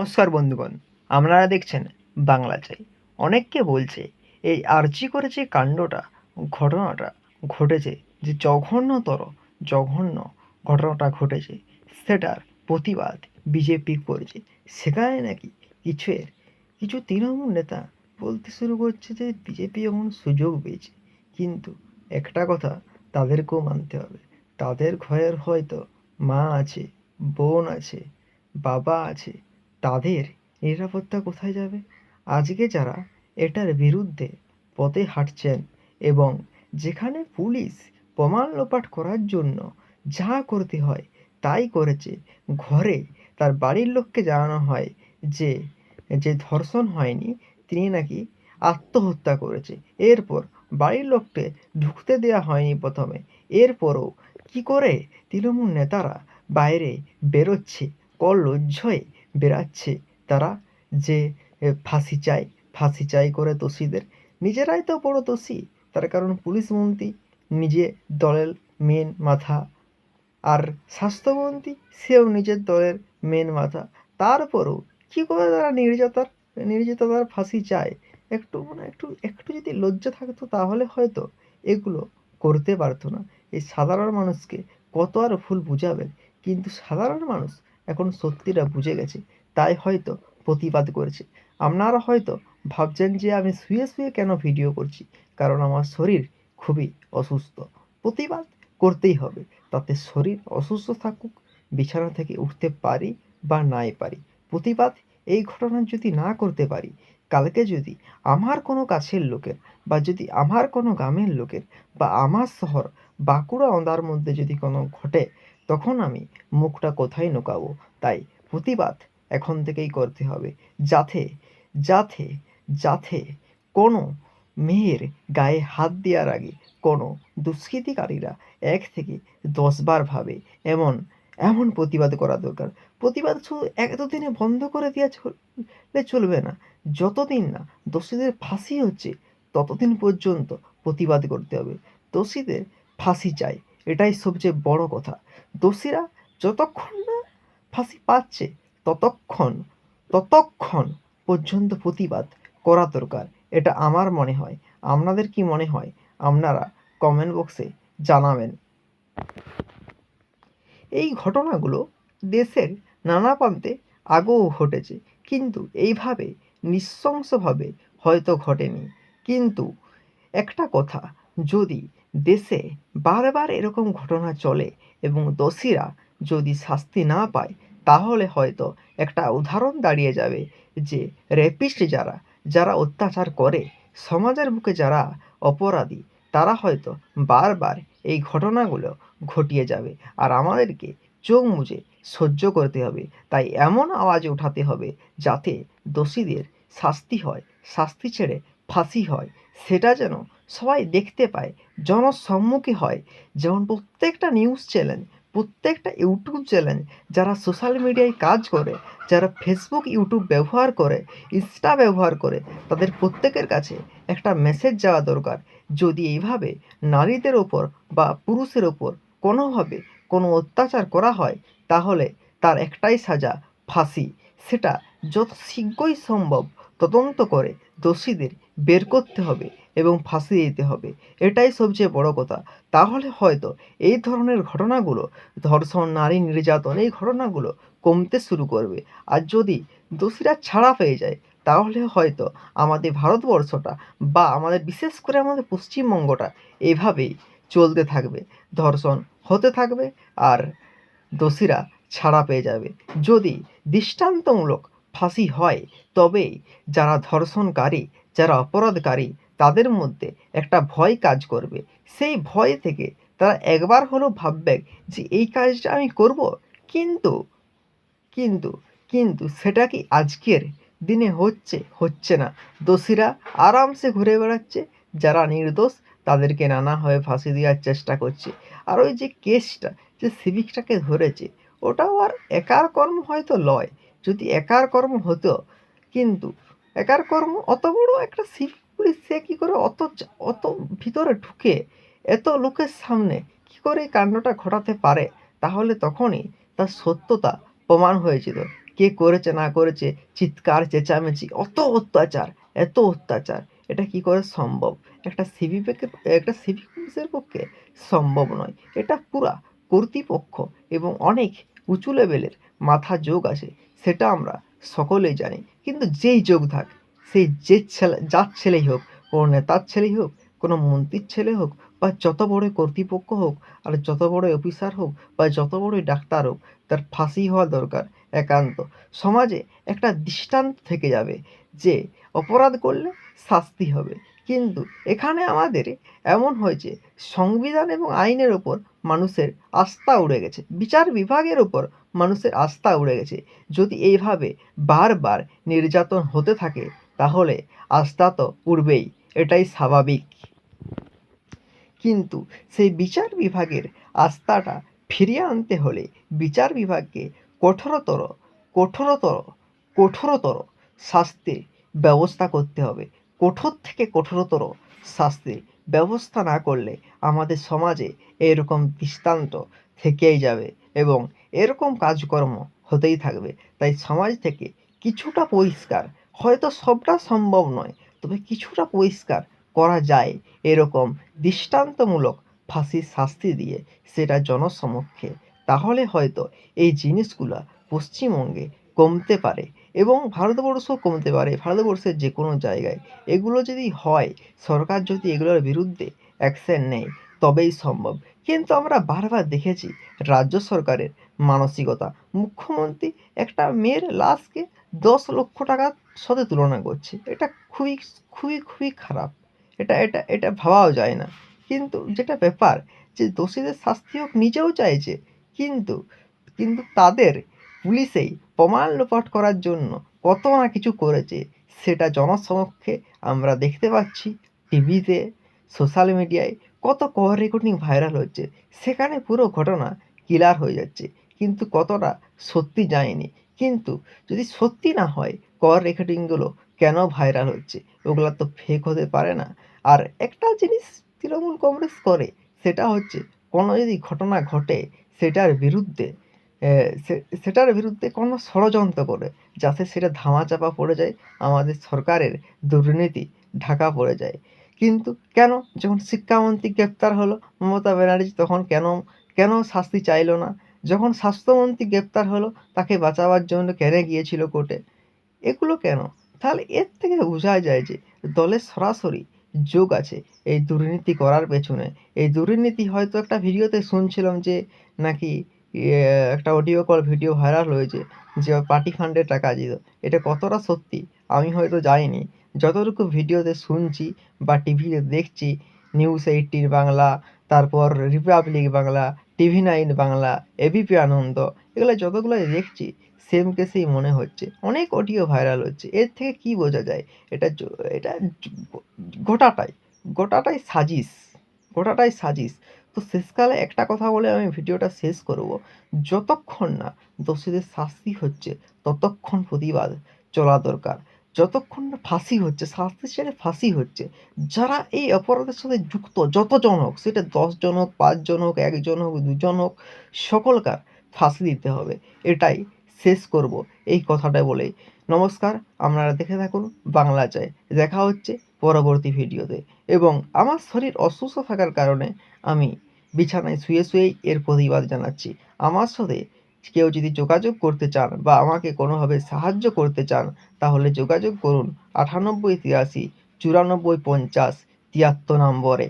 নমস্কার বন্ধুগণ, আপনারা দেখছেন বাংলা চাই। অনেককে বলছে, এই আর্জি করে যে কাণ্ডটা, ঘটনাটা ঘটেছে যে জঘন্যতর, জঘন্য ঘটনাটা ঘটেছে। সেটার প্রতিবাদ বিজেপি করছে। সেখানে নাকি কিছু এর, কিছু তৃণমূল নেতা বলতে শুরু করছে যে বিজেপি এখন সুযোগ পেয়েছে। কিন্তু একটা কথা তাদেরকেও মানতে হবে। তাদের ঘরের হয়তো মা আছে, বোন আছে, বাবা আছে তাদের নিরাপত্তা কোথায় যাবে? আজকে যারা এটার বিরুদ্ধে পথে হাঁটছেন এবং যেখানে পুলিশ প্রমাণ লোপাট করার জন্য যা করতে হয় তাই করেছে, ঘরে তার বাড়ির লোককে জানানো হয় যে যে ধর্ষণ হয়নি, তিনি নাকি আত্মহত্যা করেছে। এরপর বাড়ির লোককে ঢুকতে দেওয়া হয়নি প্রথমে। এরপরও কি করে তৃণমূল নেতারা বাইরে বেরোচ্ছে? কল লজ্জয়ে বেরাচ্ছে তারা যে ফাঁসি চাই ফাঁসি চাই করে দোষীদের। নিজেরাই তো বড় দোষী। তার কারণ পুলিশ মন্ত্রী, নিজে দলের মেন মাথা। আর স্বাস্থ্যমন্ত্রী সেও নিজের দলের মেন মাথা। তারপরও কী করে তারা নির্যাতার নির্যাতনার ফাঁসি চায়? একটু মানে একটু একটু যদি লজ্জা থাকতো তাহলে হয়তো এগুলো করতে পারতো না। এই সাধারণ মানুষকে কত আর ভুল বুঝাবে কিন্তু সাধারণ মানুষ এখন সত্যিটা বুঝে গেছে। তাই হয়তো প্রতিবাদ করেছে। আপনারা হয়তো ভাবছেন যে আমি শুয়ে শুয়ে কেন ভিডিও করছি? কারণ আমার শরীর খুবই অসুস্থ। প্রতিবাদ করতেই হবে। তাতে শরীর অসুস্থ থাকুক, বিছানা থেকে উঠতে পারি বা নাই পারি। প্রতিবাদ এই ঘটনা যদি না করতে পারি, কালকে যদি আমার কোনো কাছের লোকের বা যদি আমার কোনো গ্রামের লোকের বা আমার শহর বাঁকুড়া অন্ধার মধ্যে যদি কোনো ঘটে তখন আমি মুখটা কোথায় নোকাবো? তাই প্রতিবাদ এখন থেকেই করতে হবে। যাতে যাতে যাতে কোনো মেয়ের গায়ে হাত দেওয়ার আগে কোনো দুষ্কৃতিকারীরা এক থেকে দশবার ভাবে এমন এমন প্রতিবাদ করা দরকার। প্রতিবাদ শুধু এতদিনে বন্ধ করে দেওয়া চলবে না। যতদিন না দোষীদের ফাঁসি হচ্ছে, ততদিন পর্যন্ত প্রতিবাদ করতে হবে। দোষীদের ফাঁসি চাই। এটাই সবচেয়ে বড় কথা। দোষীরা যতক্ষণ না ফাঁসি পাচ্ছে, ততক্ষণ ততক্ষণ পর্যন্ত প্রতিবাদ করা দরকার। এটা আমার মনে হয়। আপনাদের কি মনে হয়? আপনারা কমেন্ট বক্সে জানাবেন। এই ঘটনাগুলো দেশের নানা প্রান্তে আগেও ঘটেছে। কিন্তু এইভাবে নৃশংসভাবে হয়তো ঘটেনি। কিন্তু একটা কথা যদি দেশে বারবার এরকম ঘটনা চলে এবং দোষীরা যদি শাস্তি না পায়, তাহলে হয়তো একটা উদাহরণ দাঁড়িয়ে যাবে যে রেপিস্ট যারা যারা অত্যাচার করে, সমাজের বুকে যারা অপরাধী, তারা হয়তো বারবার এই ঘটনাগুলো ঘটিয়ে যাবে। আর আমাদেরকে চোখ মুজে সহ্য করতে হবে। তাই এমন আওয়াজ উঠাতে হবে যাতে দোষীদের শাস্তি হয়, শাস্তি ছেড়ে ফাঁসি হয়। সেটা যেন সবাই দেখতে পায়, জনসম্মুখে হয়। যেমন প্রত্যেকটা নিউজ চ্যানেল প্রত্যেকটা ইউটিউব চ্যানেল যারা সোশ্যাল মিডিয়ায় কাজ করে, যারা ফেসবুক ইউটিউব ব্যবহার করে ইনস্টা ব্যবহার করে, তাদের প্রত্যেকের কাছে একটা মেসেজ যাওয়া দরকার। যদি এইভাবে নারীদের ওপর বা পুরুষের ওপর কোনোভাবে কোনো অত্যাচার করা হয়, তাহলে তার একটাই সাজা ফাঁসি। সেটা যত শীঘ্রই সম্ভব তদন্ত করে দোষীদের বের করতে হবে এবং ফাঁসি দিতে হবে। এটাই সবচেয়ে বড় কথা। তাহলে হয়তো এই ধরনের ঘটনাগুলো, ধর্ষণ, নারী নির্যাতন, এই ঘটনাগুলো কমতে শুরু করবে। আর যদি দোষীরা ছাড়া পেয়ে যায়, তাহলে হয়তো আমাদের ভারতবর্ষটা বা আমাদের বিশেষ করে আমাদের পশ্চিমবঙ্গটা এভাবেই চলতে থাকবে। ধর্ষণ হতে থাকবে আর দোষীরা ছাড়া পেয়ে যাবে। যদি দৃষ্টান্তমূলক ফাঁসি হয়। তবেই যারা ধর্ষণকারী, যারা অপরাধকারী, তাদের মধ্যে একটা ভয় কাজ করবে। সেই ভয় থেকে তারা একবার হলেও ভাববে যে, এই কাজটা আমি করব? কিন্তু কিন্তু কিন্তু সেটা কি আজকের দিনে হচ্ছে? হচ্ছে না। দোষীরা আরামসে ঘুরে বেড়াচ্ছে। যারা নির্দোষ, তাদেরকে নানাভাবে ফাঁসি দেওয়ার চেষ্টা করছে। আর ওই যে কেসটা, যে সিভিকটাকে ধরেছে, ওটাও আর একার কর্ম হয়তো লয়। যদি একার কর্ম হতো, কিন্তু একার কর্ম অত বড় একটা সিভিক পুলিশ সে কী করে অত অত ভিতরে ঢুকে এত লোকের সামনে কী করে এই কাণ্ডটা ঘটাতে পারে? তাহলে তখনই তার সত্যতা প্রমাণ হয়েছিল। কে করেছে, না করেছে, চিৎকার, চেঁচামেচি, অত অত্যাচার, এত অত্যাচার। এটা কি করে সম্ভব? একটা সিভিক একটা সিভিক পুলিশের পক্ষে সম্ভব নয়। এটা পুরা কর্তৃপক্ষ এবং অনেক উঁচু লেভেলের মাথা যোগ আছে। সেটা আমরা সকলেই জানি। কিন্তু যেই যোগ থাক, সেই যে ছেলে যার ছেলেই হোক, কোনো নেতার ছেলেই হোক, কোনো মন্ত্রীর ছেলে হোক, বা যত বড় কর্তৃপক্ষ হোক, আর যত বড় অফিসার হোক, বা যত বড়ই ডাক্তার হোক, তার ফাঁসি হওয়া দরকার একান্ত। সমাজে একটা দৃষ্টান্ত থেকে যাবে যে, অপরাধ করলে শাস্তি হবে। কিন্তু এখানে আমাদের এমন হয়েছে, সংবিধান এবং আইনের ওপর মানুষের আস্থা উড়ে গেছে, বিচার বিভাগের ওপর মানুষের আস্থা উড়ে গেছে। যদি এইভাবে বারবার নির্যাতন হতে থাকে, তাহলে আস্থা তো উড়বেই, এটাই স্বাভাবিক। কিন্তু সেই বিচার বিভাগের আস্থাটা ফিরিয়ে আনতে হলে বিচার বিভাগকে কঠোরতর কঠোরতর কঠোরতর শাস্তির ব্যবস্থা করতে হবে। কঠোর থেকে কঠোরতর শাস্তির ব্যবস্থা না করলে আমাদের সমাজে এরকম দৃষ্টান্ত থেকেই যাবে এবং এরকম কাজকর্ম হতেই থাকবে। তাই সমাজ থেকে কিছুটা পরিষ্কার, হয়তো সবটা সম্ভব নয়, তবে কিছুটা পরিষ্কার করা যায় এরকম দৃষ্টান্তমূলক ফাঁসির শাস্তি দিয়ে সেটা জনসমক্ষে। তাহলে হয়তো এই জিনিসগুলো পশ্চিমবঙ্গে কমতে পারে। এবং ভারতবর্ষও কমতে পারে, ভারতবর্ষের যে কোনো জায়গায়। এগুলো যদি হয়, সরকার যদি এগুলোর বিরুদ্ধে অ্যাকশন নেয়, তবেই সম্ভব। কিন্তু আমরা বারবার দেখেছি, রাজ্য সরকারের মানসিকতা। মুখ্যমন্ত্রী একটা মেয়ের লাশকে দশ লক্ষ টাকার সাথে তুলনা করছে। এটা খুবই খুবই খুবই খারাপ। এটা এটা এটা ভাবাও যায় না। কিন্তু যেটা ব্যাপার যে দোষীদের শাস্তি হোক নিজেও চাইছে। কিন্তু কিন্তু তাদের পুলিশেই প্রমাণ লোপাট করার জন্য কত না কিছু করেছে, সেটা জনসমক্ষে আমরা দেখতে পাচ্ছি টিভিতে, সোশ্যাল মিডিয়ায় কত কল রেকর্ডিং ভাইরাল হচ্ছে, সেখানে পুরো ঘটনা ক্লিয়ার হয়ে যাচ্ছে। কিন্তু কতটা সত্যি যায়নি কিন্তু যদি সত্যি না হয় কল রেকর্ডিংগুলো কেন ভাইরাল হচ্ছে? ওগুলো তো ফেক হতে পারে না। আর একটা জিনিস তৃণমূল কংগ্রেস করে, সেটা হচ্ছে কোনো যদি ঘটনা ঘটে, সেটার বিরুদ্ধে সেটার বিরুদ্ধে কোনো ষড়যন্ত্র করে, যাতে সেটা ধামাচাপা পড়ে যায়, আমাদের সরকারের দুর্নীতি ঢাকা পড়ে যায়। কিন্তু কেন? যখন শিক্ষামন্ত্রী গ্রেপ্তার হলো মমতা ব্যানার্জি, তখন কেন কেন শাস্তি চাইলো না? যখন স্বাস্থ্যমন্ত্রী গ্রেপ্তার হলো, তাকে বাঁচাবার জন্য কেন গিয়েছিল কোর্টে? এগুলো কেন? তাহলে এর থেকে বোঝা যায় যে দলের সরাসরি যোগ আছে এই দুর্নীতি করার পেছনে। এই দুর্নীতি হয়তো একটা ভিডিওতে শুনছিলাম যে, নাকি একটা অডিও কল ভিডিও ভাইরাল হয়েছে যে পার্টি ফান্ডে টাকা দিত এটা কতটা সত্যি? আমি হয়তো যাইনি যতটুকু ভিডিওতে শুনছি বা টিভিতে দেখছি নিউজ এইটিন বাংলা, তারপর Republic Bangla TV nine Bangla ABP Ananda, এগুলো যতগুলোই দেখছি সেম কেসেই মনে হচ্ছে। অনেক অডিও ভাইরাল হচ্ছে। এর থেকে কী বোঝা যায়? এটা এটা গোটাটাই গোটাটাই সাজিস, গোটাটাই সাজিশ তো শেষকালে একটা কথা বলে আমি ভিডিওটা শেষ করব। যতক্ষণ না দোষীদের শাস্তি হচ্ছে, ততক্ষণ প্রতিবাদ চলা দরকার। যতক্ষণ না ফাঁসি হচ্ছে, শাস্তি ছেড়ে ফাঁসি হচ্ছে। যারা এই অপরাধের সাথে যুক্ত, যতজন হোক, সেটা দশজন হোক, পাঁচজন হোক, একজন হোক, দুজন হোক, সকলকার ফাঁসি দিতে হবে। এটাই শেষ করব এই কথাটা বলেই। নমস্কার, আপনারা দেখে থাকুন বাংলা চায় দেখা হচ্ছে পরবর্তী ভিডিওতে। এবং আমার শরীর অসুস্থ থাকার কারণে আমি বিছানায় শুয়ে শুয়েই এর প্রতিবাদ জানাচ্ছি। আমার সাথে কেউ যদি যোগাযোগ করতে চান বা আমাকে কোনোভাবে সাহায্য করতে চান, তাহলে যোগাযোগ করুন আটানব্বই তিরাশি চুরানব্বই পঞ্চাশ তিয়াত্তর নম্বরে।